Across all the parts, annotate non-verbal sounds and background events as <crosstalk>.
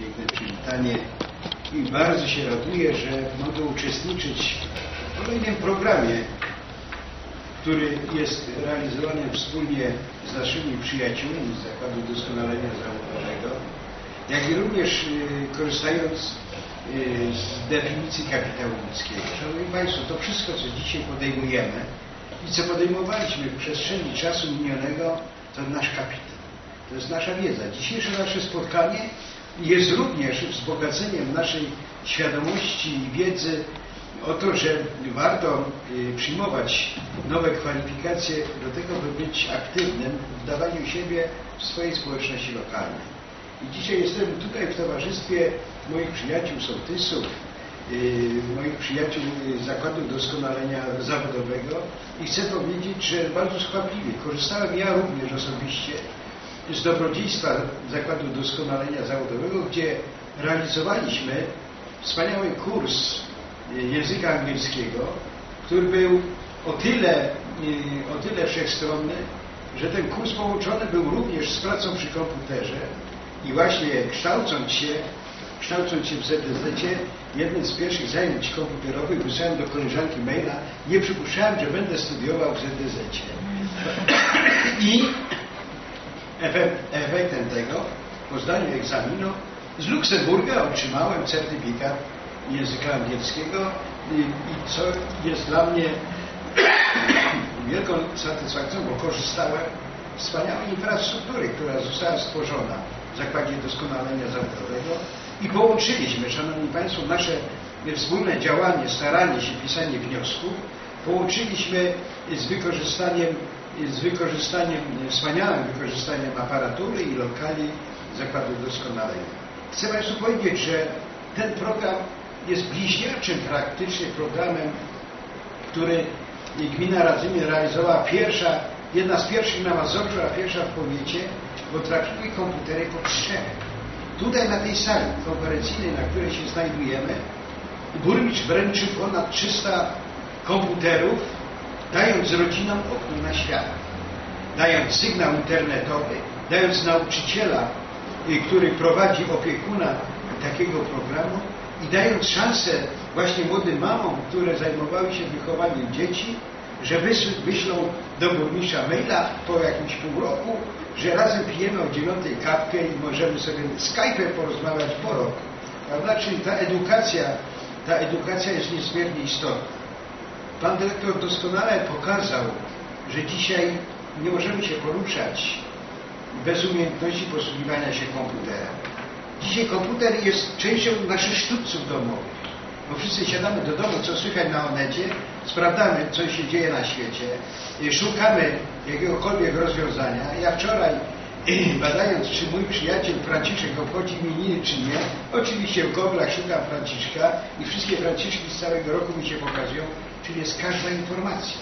piękne przywitanie i bardzo się raduję, że mogę uczestniczyć w kolejnym programie, który jest realizowany wspólnie z naszymi przyjaciółmi z Zakładu Doskonalenia Zawodowego, jak i również y, korzystając y, z definicji kapitału ludzkiego. Szanowni Państwo, to wszystko, co dzisiaj podejmujemy i co podejmowaliśmy w przestrzeni czasu minionego, to nasz kapitał. To jest nasza wiedza. Dzisiejsze nasze spotkanie jest również wzbogaceniem naszej świadomości i wiedzy o to, że warto y, przyjmować nowe kwalifikacje do tego, by być aktywnym w dawaniu siebie w swojej społeczności lokalnej. I dzisiaj jestem tutaj w towarzystwie moich przyjaciół sołtysów, yy, moich przyjaciół Zakładu Doskonalenia Zawodowego i chcę powiedzieć, że bardzo skwapliwie korzystałem ja również osobiście z dobrodziejstwa Zakładu Doskonalenia Zawodowego, gdzie realizowaliśmy wspaniały kurs języka angielskiego, który był o tyle, o tyle wszechstronny, że ten kurs połączony był również z pracą przy komputerze i właśnie kształcąc się, kształcąc się w ZDZ, jednym z pierwszych zajęć komputerowych wysłałem do koleżanki maila, nie przypuszczałem, że będę studiował w ZDZ. I efektem tego, po zdaniu egzaminu, z Luksemburga otrzymałem certyfikat języka angielskiego i, i co jest dla mnie <coughs> wielką satysfakcją, bo korzystałem z wspaniałej infrastruktury, która została stworzona w Zakładzie Doskonalenia Zawodowego i połączyliśmy, Szanowni Państwo, nasze wspólne działanie, staranie się, pisanie wniosków, połączyliśmy z wykorzystaniem, z wykorzystaniem, wspaniałym wykorzystaniem aparatury i lokali Zakładu Doskonalenia. Chcę Państwu powiedzieć, że ten program jest bliźniaczym praktycznie programem, który gmina Radzymin realizowała pierwsza, jedna z pierwszych na Mazowszu, a pierwsza w powiecie, bo trafiły komputery po trzech. Tutaj na tej sali konferencyjnej, na której się znajdujemy, burmistrz wręczył ponad 300 komputerów, dając rodzinom okno na świat, dając sygnał internetowy, dając nauczyciela, który prowadzi opiekuna takiego programu i dając szansę właśnie młodym mamom, które zajmowały się wychowaniem dzieci, że wyślą do burmistrza maila po jakimś pół roku, że razem pijemy o dziewiątej kawkę i możemy sobie Skype'em porozmawiać po roku. Prawda? Czyli ta edukacja, ta edukacja jest niezmiernie istotna. Pan dyrektor doskonale pokazał, że dzisiaj nie możemy się poruszać bez umiejętności posługiwania się komputerem. Dzisiaj komputer jest częścią naszych sztućców domowych. Bo wszyscy siadamy do domu, co słychać na onecie, sprawdzamy, co się dzieje na świecie, szukamy jakiegokolwiek rozwiązania. Ja wczoraj, <clears throat> badając, czy mój przyjaciel Franciszek obchodzi imieniny, czy nie, oczywiście w Goglach szukam Franciszka i wszystkie Franciszki z całego roku mi się pokazują, czyli jest każda informacja.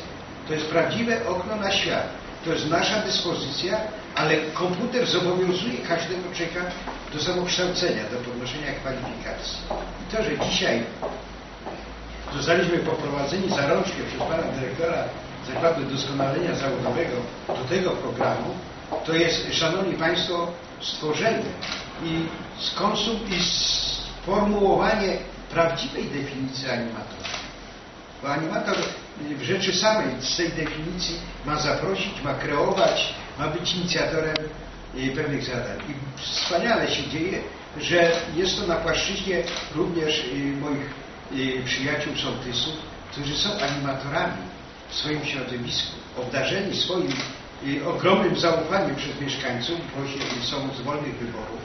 To jest prawdziwe okno na świat. To jest nasza dyspozycja, ale komputer zobowiązuje każdego człowieka do samokształcenia, do podnoszenia kwalifikacji. I to, że dzisiaj zostaliśmy poprowadzeni za rączkę przez pana dyrektora Zakładu Doskonalenia Zawodowego do tego programu, to jest, Szanowni Państwo, stworzenie i, skonsum, i sformułowanie prawdziwej definicji animatora. Bo animator w rzeczy samej z tej definicji ma zaprosić, ma kreować, ma być inicjatorem pewnych zadań. I wspaniale się dzieje, że jest to na płaszczyźnie również moich przyjaciół sołtysów, którzy są animatorami w swoim środowisku, obdarzeni swoim ogromnym zaufaniem przez mieszkańców, bo są z wolnych wyborów,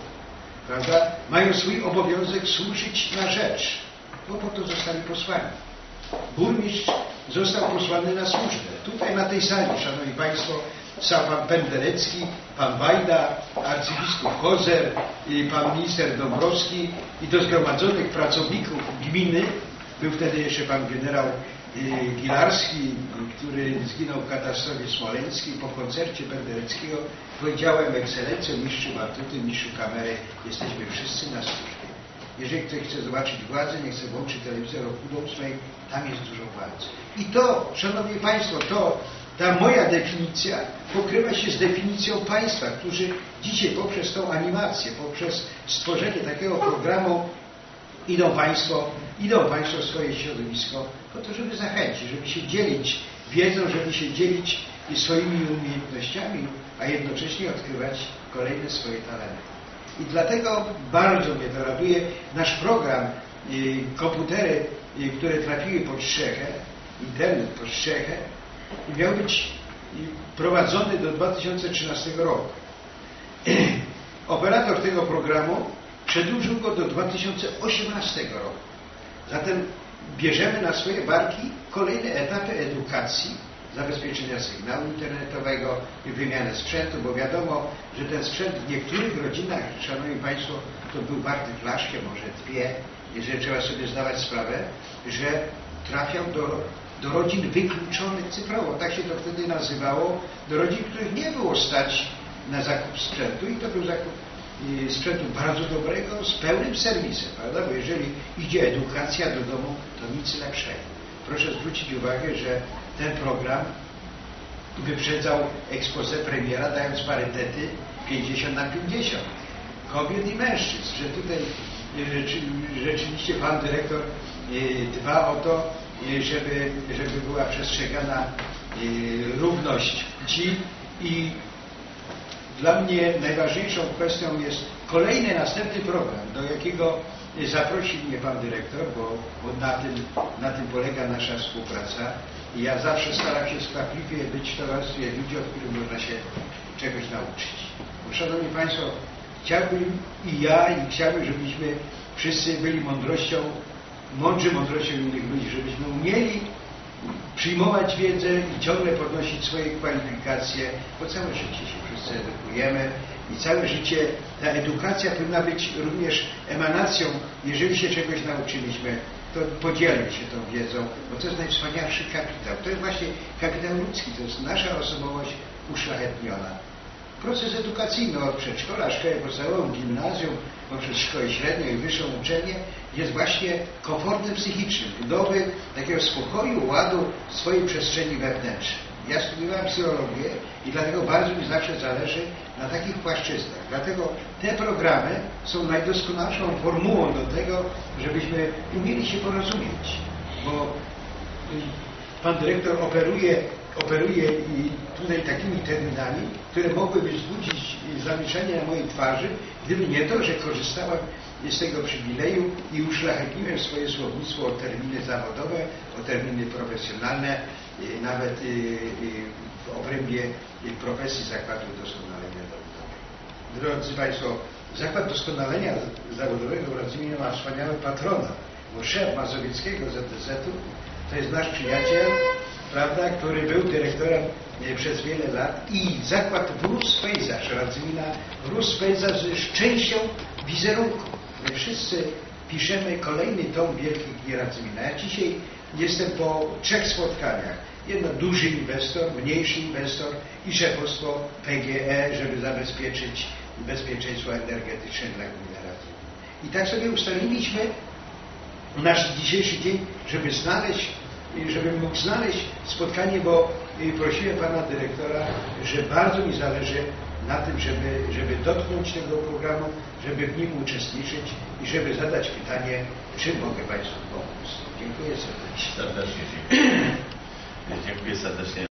prawda? Mają swój obowiązek służyć na rzecz, bo po to zostali posłani. Burmistrz został posłany na służbę. Tutaj na tej sali, Szanowni Państwo, sam pan Penderecki, pan Wajda, arcybiskup Kozer, pan minister Dąbrowski i do zgromadzonych pracowników gminy, był wtedy jeszcze pan generał Gilarski, który zginął w katastrofie smoleńskiej. Po koncercie Pendereckiego powiedziałem ekscelencjo, mistrzu batuty, mistrzu kamery, jesteśmy wszyscy na służbie. Jeżeli ktoś chce zobaczyć władzę, niech sobie włączy telewizor o pół do ósmej, tam jest dużo władzy. I to, Szanowni Państwo, to ta moja definicja pokrywa się z definicją państwa, którzy dzisiaj poprzez tą animację, poprzez stworzenie takiego programu idą Państwo, idą Państwo w swoje środowisko po to, żeby zachęcić, żeby się dzielić wiedzą, żeby się dzielić swoimi umiejętnościami, a jednocześnie odkrywać kolejne swoje talenty. I dlatego bardzo mnie to raduje. Nasz program, komputery, które trafiły pod strzechę, internet pod strzechę, miał być prowadzony do 2013 roku. <clears throat> Operator tego programu przedłużył go do 2018 roku. Zatem bierzemy na swoje barki kolejne etapy edukacji, zabezpieczenia sygnału internetowego i wymianę sprzętu, bo wiadomo, że ten sprzęt w niektórych rodzinach, Szanowni Państwo, to był warty flaszkę, może dwie, jeżeli trzeba sobie zdawać sprawę, że trafiał do, do rodzin wykluczonych cyfrowo. Tak się to wtedy nazywało, do rodzin, których nie było stać na zakup sprzętu i to był zakup sprzętu bardzo dobrego, z pełnym serwisem, prawda? Bo jeżeli idzie edukacja do domu, to nic lepszego. Proszę zwrócić uwagę, że ten program wyprzedzał expose premiera, dając parytety 50 na 50 kobiet i mężczyzn, że tutaj rzeczywiście pan dyrektor dba o to, żeby, żeby była przestrzegana równość płci i dla mnie najważniejszą kwestią jest kolejny, następny program, do jakiego zaprosił mnie Pan Dyrektor, bo, bo na, tym, na tym polega nasza współpraca. I ja zawsze staram się skwapliwie być w towarzystwie ludzi, od których można się czegoś nauczyć. Bo, Szanowni Państwo, chciałbym i ja, i chciałbym, żebyśmy wszyscy byli mądrością, mądrzy mądrością innych ludzi, żebyśmy umieli przyjmować wiedzę i ciągle podnosić swoje kwalifikacje, bo całe życie się wszyscy edukujemy i całe życie ta edukacja powinna być również emanacją, jeżeli się czegoś nauczyliśmy, podzielmy się tą wiedzą, bo to jest najwspanialszy kapitał. To jest właśnie kapitał ludzki, to jest nasza osobowość uszlachetniona. Proces edukacyjny od przedszkola, szkoły podstawową, gimnazjum, poprzez szkołę średnią i wyższą uczelnię jest właśnie komfortem psychicznym, budowy takiego spokoju, ładu w swojej przestrzeni wewnętrznej. Ja studiowałem psychologię i dlatego bardzo mi zawsze zależy na takich płaszczyznach. Dlatego te programy są najdoskonalszą formułą do tego, żebyśmy umieli się porozumieć. Bo pan dyrektor operuje operuje i tutaj takimi terminami, które mogłyby wzbudzić zamieszanie na mojej twarzy, gdyby nie to, że korzystałem z tego przywileju i uszlachetniłem swoje słownictwo o terminy zawodowe, o terminy profesjonalne, y, nawet y, y, w obrębie profesji Zakładu Doskonalenia. Drodzy Państwo, Zakład Doskonalenia Zawodowego w Radzyminie ma wspaniały patrona, bo szef mazowieckiego ZDZ-u to jest nasz przyjaciel, prawda, który był dyrektorem e, przez wiele lat i zakład wrósł pejzaż, Radzymina wrósł pejzaż z częścią wizerunku. My wszyscy piszemy kolejny tom Wielkich Dni Radzymina. Ja dzisiaj jestem po trzech spotkaniach. Jedno duży inwestor, mniejszy inwestor i szefostwo PGE, żeby zabezpieczyć bezpieczeństwo energetyczne dla gminy. I tak sobie ustaliliśmy nasz dzisiejszy dzień, żeby znaleźć żebym mógł znaleźć spotkanie, bo prosiłem pana dyrektora, że bardzo mi zależy na tym, żeby, żeby dotknąć tego programu, żeby w nim uczestniczyć i żeby zadać pytanie, czym mogę Państwu pomóc. Dziękuję serdecznie. Serdecznie dziękuję. Dziękuję serdecznie.